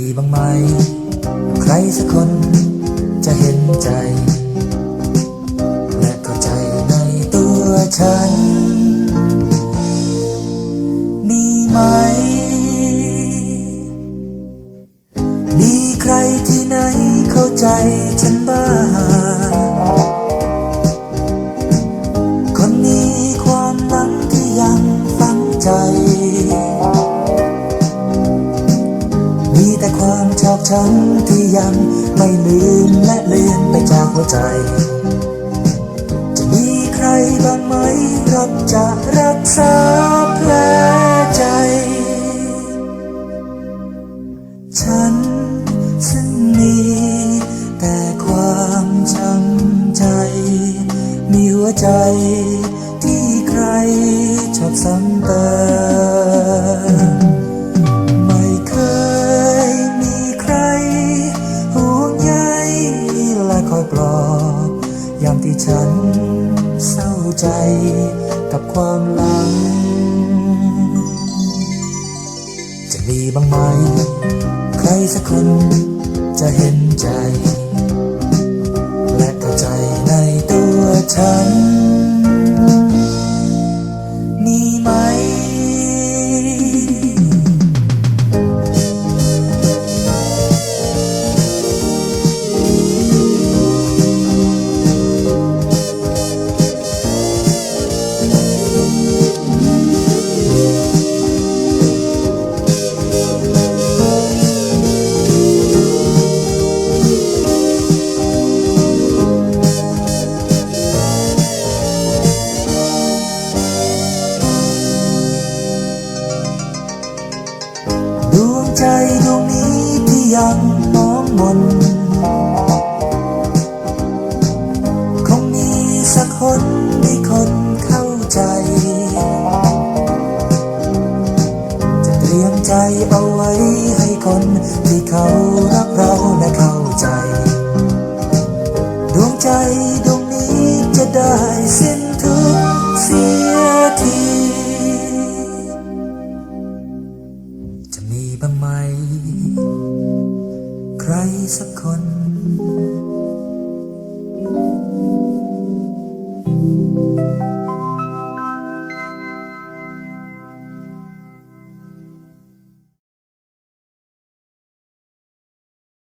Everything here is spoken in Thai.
ีบ้างไหม ใครสักคนจะเห็นใจ และเข้าใจในตัวฉัน มีไหม มีใครที่ไหนเข้าใจฉันบ้าง แต่ความชอบช้ำที่ยังไม่ลืมและเลือนไปจากหัวใจ จะมีใครบ้างไหมรับจะรักษาแผลใจ ฉันซึ่งมีแต่ความช้ำใจ มีหัวใจที่ใครชอบซ้ำเติม ปลอบยามที่ฉันเศร้าใจกับความหลัง จะมีบ้างไหม ใครสักคนจะเห็นใจ มนคงมีสักคนมีคนเข้าใจ จะเตรียมใจเอาไว้ให้คนที่เขารักเราและเข้าใจ ดวงใจดวงนี้จะได้สิ้นทุกเสียทีจะมีบ้างไหม ใครสักคน